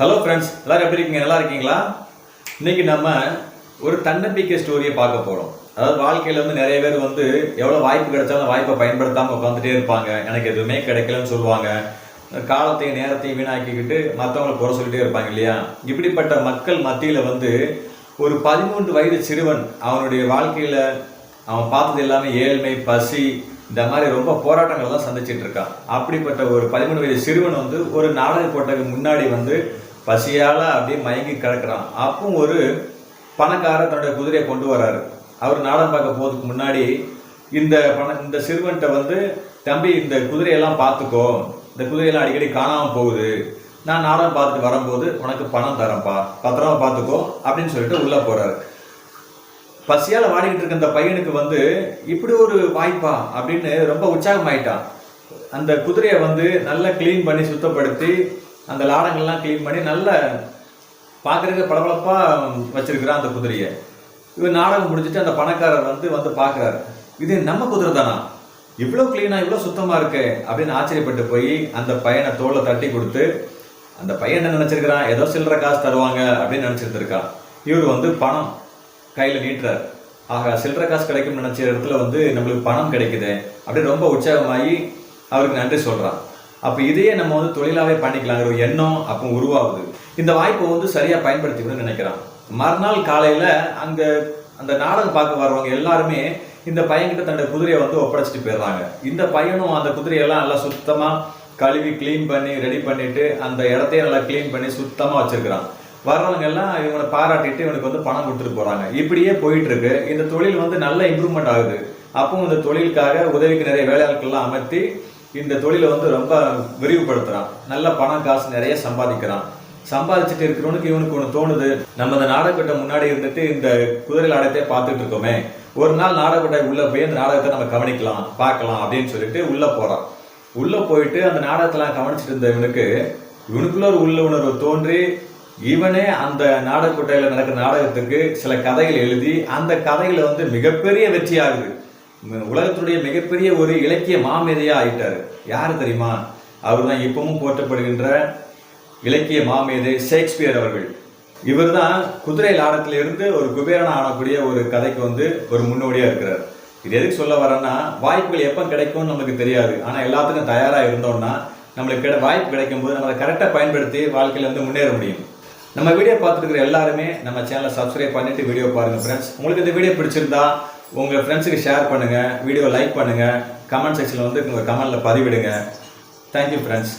Hello friends எல்லாரும் எப்படி இருக்கீங்க? நல்லா இருக்கீங்களா? இன்னைக்கு நம்ம ஒரு தன்னம்பிக்கை ஸ்டோரியை பார்க்க போகிறோம் அதாவது வாழ்க்கையில வந்து நிறைய பேர் வந்து எவ்வளோ வாய்ப்பு கிடைச்சாலும் வாய்ப்பை பயன்படுத்தாமல் உட்காந்துட்டே இருப்பாங்க. எனக்கு எதுவுமே கிடைக்கலன்னு சொல்லுவாங்க. காலத்தையும் நேரத்தையும் வீணாக்கிக்கிட்டு மற்றவங்களை குறை சொல்லிட்டே இருப்பாங்க இல்லையா? இப்படிப்பட்ட மக்கள் மத்தியில் வந்து ஒரு பதிமூன்று வயது சிறுவன் அவனுடைய வாழ்க்கையில் அவன் பார்த்தது எல்லாமே ஏழ்மை பசி இந்த மாதிரி ரொம்ப போராட்டங்கள் தான் சந்திச்சுட்டு இருக்கான். அப்படிப்பட்ட ஒரு பதிமூணு வயது சிறுவன் வந்து ஒரு நாடக போட்டதுக்கு முன்னாடி வந்து பசியால் அப்படியே மயங்கி கிடக்கிறான். அப்பவும் ஒரு பணக்காரர் தன்னுடைய குதிரையை கொண்டு வராரு அவர் நாடகம் பார்க்க போகிறதுக்கு முன்னாடி இந்த பண இந்த சிறுவன்கிட்ட வந்து தம்பி இந்த குதிரையெல்லாம் பார்த்துக்கோ. இந்த குதிரையெல்லாம் அடிக்கடி காணாமல் போகுது. நான் நாடகம் பார்த்துட்டு வரும்போது உனக்கு பணம் தரேன்ப்பா. பத்திரமா பார்த்துக்கோ. அப்படின்னு சொல்லிட்டு உள்ளே போகிறாரு பசியால் வாடிக்கிட்டு இருக்க அந்த பையனுக்கு வந்து இப்படி ஒரு வாய்ப்பா? அப்படின்னு ரொம்ப உற்சாகமாயிட்டான். அந்த குதிரையை வந்து நல்லா க்ளீன் பண்ணி சுத்தப்படுத்தி அந்த லாடங்கள்லாம் க்ளீன் பண்ணி நல்ல பார்க்குறதுக்கு பளபளப்பாக வச்சுருக்கிறான் அந்த குதிரையை. இவர் நாடகம் முடிச்சுட்டு அந்த பணக்காரர் வந்து வந்து பார்க்குறாரு இது நம்ம குதிரை தானா? இவ்வளோ க்ளீனாக இவ்வளோ சுத்தமாக இருக்கு அப்படின்னு ஆச்சரியப்பட்டு போய் அந்த பையனை தோலை தட்டி கொடுத்து அந்த பையன் என்ன நினச்சிருக்கிறான்? ஏதோ சில்லற காசு தருவாங்க அப்படின்னு நினச்சிருந்துருக்கான் இருக்கான் இவர் வந்து பணம் கையில் நீட்டுறார். ஆக சில்லற காசு கிடைக்கும்னு நினச்ச இடத்துல வந்து நம்மளுக்கு பணம் கிடைக்குது அப்படின்னு ரொம்ப உற்சாகமாகி அவருக்கு நன்றி சொல்கிறான் அப்போ இதையே நம்ம வந்து தொழிலாகவே பண்ணிக்கலாங்கிற ஒரு எண்ணம் அப்போ உருவாகுது. இந்த வாய்ப்பை வந்து சரியாக பயன்படுத்திக்கணும்னு நினைக்கிறான். மறுநாள் காலையில் அங்கே அந்த நாடகம் பார்க்க வர்றவங்க எல்லாருமே இந்த பையன்கிட்ட தன்னோட குதிரையை வந்து ஒப்படைச்சிட்டு போயிடுறாங்க. இந்த பையனும் அந்த குதிரையெல்லாம் நல்லா சுத்தமாக கழுவி க்ளீன் பண்ணி ரெடி பண்ணிட்டு அந்த இடத்தையும் நல்லா க்ளீன் பண்ணி சுத்தமாக வச்சிருக்கிறான். வர்றவங்க எல்லாம் இவனை பாராட்டிட்டு இவனுக்கு வந்து பணம் கொடுத்துட்டு போறாங்க. இப்படியே போயிட்டு இருக்கு இந்த தொழில் வந்து நல்ல இம்ப்ரூவ்மெண்ட் ஆகுது. அப்போ இந்த தொழிலுக்காக உதவிக்கு நிறைய வேலையாட்கள்லாம் அமர்த்தி இந்த தொழிலை வந்து ரொம்ப விரிவுபடுத்துறான். நல்ல பணம் காசு நிறைய சம்பாதிக்கிறான். சம்பாதிச்சுட்டு இருக்கிறவனுக்கு இவனுக்கு ஒன்று தோணுது. நம்ம இந்த நாடகக்கட்டை முன்னாடி இருந்துட்டு இந்த குதிரை நாடகத்தை பார்த்துட்டு இருக்கோமே. ஒரு நாள் நாடகத்தை உள்ள போய் அந்த நாடகத்தை நம்ம கவனிக்கலாம் பார்க்கலாம் அப்படின்னு சொல்லிட்டு உள்ள போறான். உள்ள போயிட்டு அந்த நாடகத்தெல்லாம் கவனிச்சிட்டு இருந்த இவனுக்கு இவனுக்குள்ள ஒரு உள்ள உணர்வு தோன்றி இவனே அந்த நாடகக்கொட்டையில் நடக்கிற நாடகத்துக்கு சில கதைகள் எழுதி அந்த கதைகளை வந்து மிகப்பெரிய வெற்றியாகுது. உலகத்துடைய மிகப்பெரிய ஒரு இலக்கிய மாமேதையா ஆயிட்டார். யாரு தெரியுமா? அவர் தான் இப்பவும் போற்றப்படுகின்ற இலக்கிய மாமேதை ஷேக்ஸ்பியர் அவர்கள். இவர் தான் குதிரை லாடத்துல இருந்து ஒரு குபேரனா ஆனக்கூடிய ஒரு கதைக்கு வந்து ஒரு முன்னோடியா இருக்கிறார். இது எதுக்கு சொல்ல வரேன்னா வாய்ப்புகள் எப்போ கிடைக்கும்னு நமக்கு தெரியாது. ஆனா எல்லாத்துக்கும் தயாரா இருந்தோம்னா நம்மளுக்கு கிடை வாய்ப்பு கிடைக்கும் போது நம்ம அதை கரெக்டாக பயன்படுத்தி வாழ்க்கையில் வந்து முன்னேற முடியும். நம்ம வீடியோ பார்த்துருக்குற எல்லாருமே நம்ம சேனலை சப்ஸ்கிரைப் பண்ணிட்டு வீடியோ பாருங்க ஃப்ரெண்ட்ஸ் உங்களுக்கு இந்த வீடியோ பிடிச்சிருந்தா உங்கள் ஃப்ரெண்ட்ஸுக்கு ஷேர் பண்ணுங்கள் வீடியோ லைக் பண்ணுங்கள் கமெண்ட் செக்ஷனில் வந்து உங்கள் கமெண்டில் பதிவிடுங்க. Thank you friends